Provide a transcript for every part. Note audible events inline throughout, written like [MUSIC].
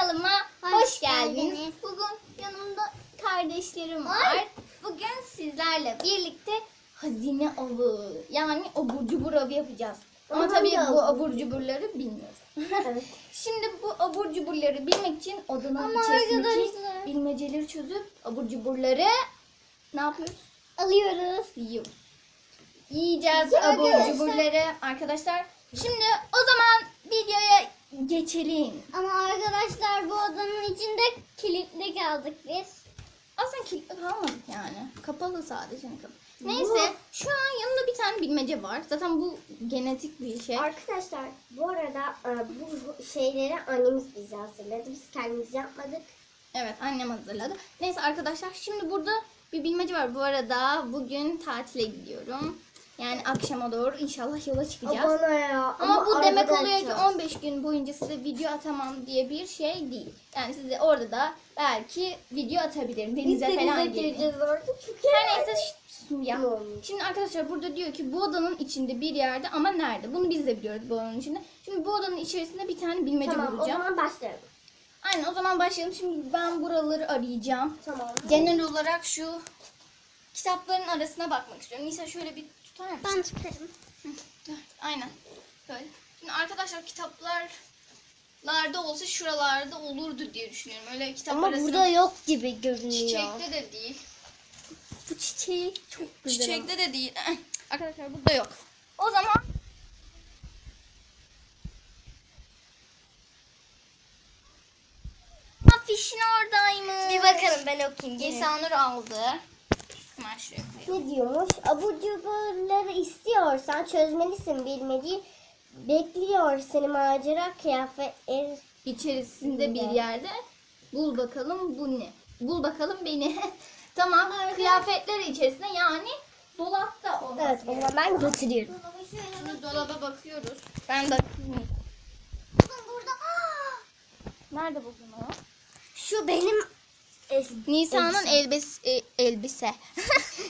Kanalıma hoş, Hoş geldiniz. geldiniz. Bugün yanımda kardeşlerim var. Bugün sizlerle birlikte hazine avı yani abur cubur avı yapacağız. Ama Ama tabii bu abur cuburları bilmiyoruz. [LAUGHS] Evet. Şimdi bu abur cuburları bilmek için odanın Ama içerisindeki arkadaşlar- bilmeceleri çözüp abur cuburları ne yapıyoruz? Alıyoruz. Yiyoruz. Yiyeceğiz abur cuburları arkadaşlar. Şimdi o zaman videoya geçelim. Ama arkadaşlar bu odanın içinde kilitli kaldık biz. Aslında kilitli kalmadık yani. Kapalı sadece. Kapalı. Neyse şu an yanında bir tane bilmece var. Zaten bu genetik bir şey. Arkadaşlar bu arada e, bu şeyleri annemiz bize hazırladı. Biz kendimiz yapmadık. Evet annem hazırladı. Neyse arkadaşlar şimdi burada bir bilmece var. Bu arada bugün tatile gidiyorum. Yani akşama doğru inşallah yola çıkacağız. Bana ya. Ama, bu demek oluyor ki yapacağız. 15 gün boyunca size video atamam diye bir şey değil. Yani size orada da belki video atabilirim. Biz Denize denize falan gireceğiz. orada. Her neyse ya. Şimdi arkadaşlar burada diyor ki bu odanın içinde bir yerde ama nerede? Bunu biz de biliyoruz bu odanın içinde. Şimdi bu odanın içerisinde bir tane bilmece Tamam o bulacağım. zaman başlayalım. Aynen o zaman başlayalım. Şimdi ben buraları arayacağım. Tamam. Genel olarak şu kitapların arasına bakmak istiyorum. Nisa şöyle bir tutar mısın? Ben tutarım. Aynen. Böyle. Şimdi arkadaşlar kitaplarda olsa şuralarda olurdu diye düşünüyorum. Öyle kitap Ama arasına. burada yok gibi görünüyor. Çiçekte de değil. Bu çiçeği çok güzel. Çiçekte de değil. Arkadaşlar burada yok. O zaman Afişin oradaymış. Bir bakalım ben okuyayım. gelin. Yesanur aldı. Hemen şuraya koyalım. Ne diyormuş? Abur cuburları istiyorsan çözmelisin bilmeceyi. Bekliyor seni macera kıyafet er. İçerisinde bir yerde bul bakalım bu ne? Bul bakalım beni. [LAUGHS] tamam. Kıyafetler içerisinde yani dolapta olması Evet o zaman ben götürüyorum. Şimdi dolaba bakıyoruz. Ben bakayım. Burada. Nerede buldun o? Şu benim es- Nisan'ın elbis e, elbise. [LAUGHS]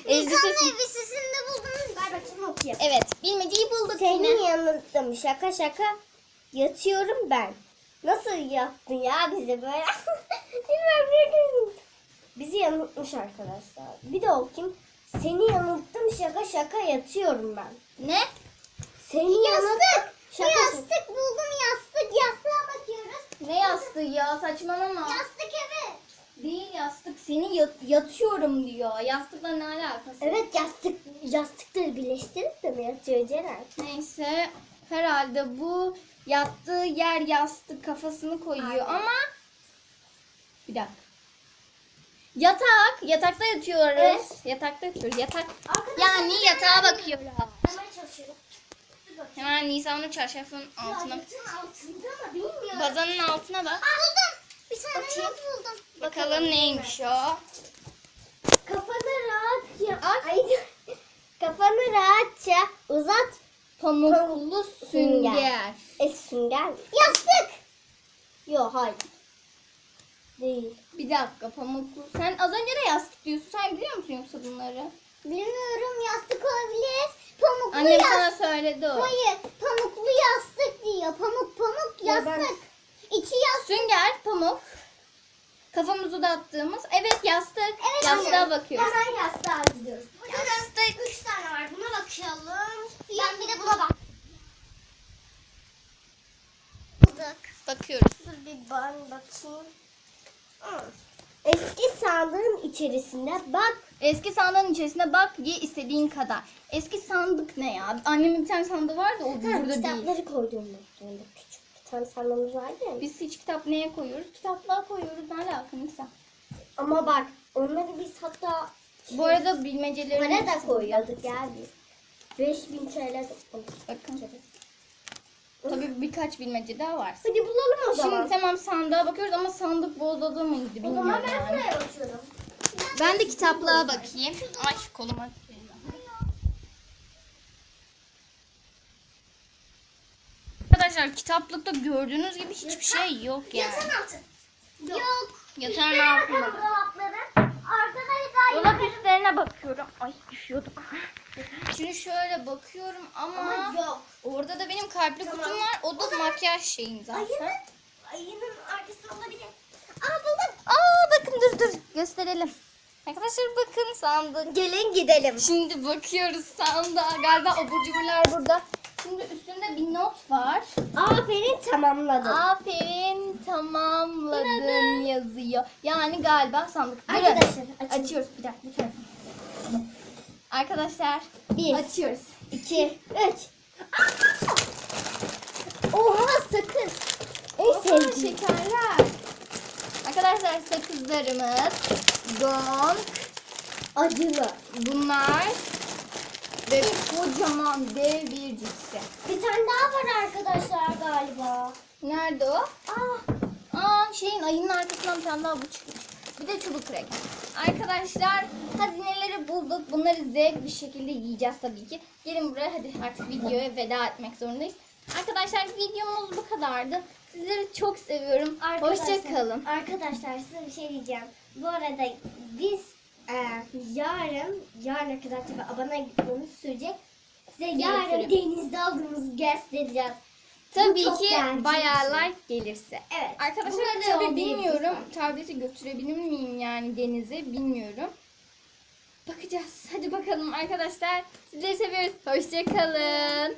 Elbisesi. elbisesinde buldum. Ver bakayım okuyayım. Evet, bilmeceyi bulduk Senin yine. yanında mı? Şaka şaka yatıyorum ben. Nasıl yattın ya bize böyle? [LAUGHS] Bilmem ne dedim. Bizi yanıltmış arkadaşlar. Bir de okuyayım. Seni yanılttım şaka şaka yatıyorum ben. Ne? Seni yanılttım. Şaka şaka. Yastık buldum yastık. Yastığa bakıyoruz. Ne yastığı ya? Saçmalama. Yastık. Değil yastık. Seni yat- yatıyorum diyor. Yastıkla ne alakası? Evet yastık yastıkları birleştirip de mi yatıyor Ceren? Neyse. Herhalde bu yattığı yer yastık kafasını koyuyor ama bir dakika. Yatak. Yatakta yatıyoruz. Evet. Yatakta yatıyoruz. Yatak. Arkadaşlar, Yani yatağa bakıyoruz. Hemen çalışıyorum. Hemen Nisan'ın çarşafın altına. Altında mı bilmiyorum. Bazanın altına bak. Buldum. Bir tane Bakayım. not buldum. Bakalım neymiş o. Kafanı rahatça ay [LAUGHS] kafanı rahatça uzat Pamuklu sünger. e sünger mi? Yastık. Yok hayır. Değil. Bir dakika pamuklu. Sen az önce de yastık diyorsun. Sen biliyor musun yoksa bunları? Bilmiyorum yastık olabilir. Pamuklu Annem yastık. sana söyledi o. Hayır pamuklu yastık diyor. Pamuk pamuk Ya ben- yastık. İçi yastık. Sünger, pamuk. Kafamızı da attığımız. Evet yastık. Evet, Yastığa anne. bakıyoruz. Hemen yastığa gidiyoruz. Yastık. Üç tane var. Buna bakalım. Ben bir de buna bak. Bulduk. Bakıyoruz. Dur bir ben bakayım. Hı. Eski sandığın içerisinde bak. Eski sandığın içerisine bak ye istediğin kadar. Eski sandık ne ya? Annemin bir tane sandığı vardı o Ha, burada değil. kitapları koyduğumuz bir tane sandığımız vardı ya. Biz hiç kitap neye koyuyoruz? Kitaplığa koyuyoruz. Ne alaka Nisa? Ama bak onları biz hatta Bu arada bilmeceleri para da koyuyorduk ya biz. 5000 TL topladık. Bakın. Tabii birkaç bilmece daha var. Hadi bulalım o zaman. Şimdi tamam sandığa bakıyoruz ama sandık bozuldu muydu o bilmiyorum zaman ben yani. buraya bakıyorum. Ben de kitaplığa bakayım. Ay koluma. Arkadaşlar kitaplıkta gördüğünüz gibi hiçbir şey yok yani. altı. Yok. Yatağın altında. Dolap üstlerine bakıyorum. Ay düşüyorduk. [LAUGHS] Şimdi şöyle bakıyorum ama, Ama yok. orada da benim kalpli kutum var. O da makyaj şeyim zaten. Hayır. ayının arkasında olabilir. Aa buldum. Aa bakın dur dur gösterelim. Arkadaşlar bakın sandık. Gelin gidelim. Şimdi bakıyoruz sandığa. Galiba abur cuburlar burada. Şimdi üstünde bir not var. Aferin tamamladım. Aferin tamamladın yazıyor. Yani galiba sandık. Durun. Arkadaşlar açın. Açıyoruz bir dakika. Bir tarafa. Arkadaşlar Bir, açıyoruz. iki, üç. Aa! Oha sakız. En Oha, sevdiğim. şekerler. Arkadaşlar sakızlarımız. Gong. Acılı. Bunlar. Ve kocaman dev bir cipsi. Bir tane daha var arkadaşlar galiba. Nerede o? Aa, Aa şeyin ayının arkasından bir tane daha bu çıkmış. Bir de çubuk krek. Arkadaşlar hazineleri bulduk. Bunları zevk bir şekilde yiyeceğiz tabii ki. Gelin buraya hadi artık videoya veda etmek zorundayız. Arkadaşlar videomuz bu kadardı. Sizleri çok seviyorum. Hoşça kalın. Arkadaşlar size bir şey diyeceğim. Bu arada biz e, yarın, yarına kadar tabii abone gitmemiz sürecek. Size yarın denizde aldığımızı göstereceğiz. Tabii çok ki gerçekçi. bayağı like gelirse. Evet. Arkadaşlar Bunları tabii bilmiyorum. Tableti götürebilir miyim yani denize bilmiyorum. Bakacağız. Hadi bakalım arkadaşlar. Sizleri seviyoruz. Hoşça kalın.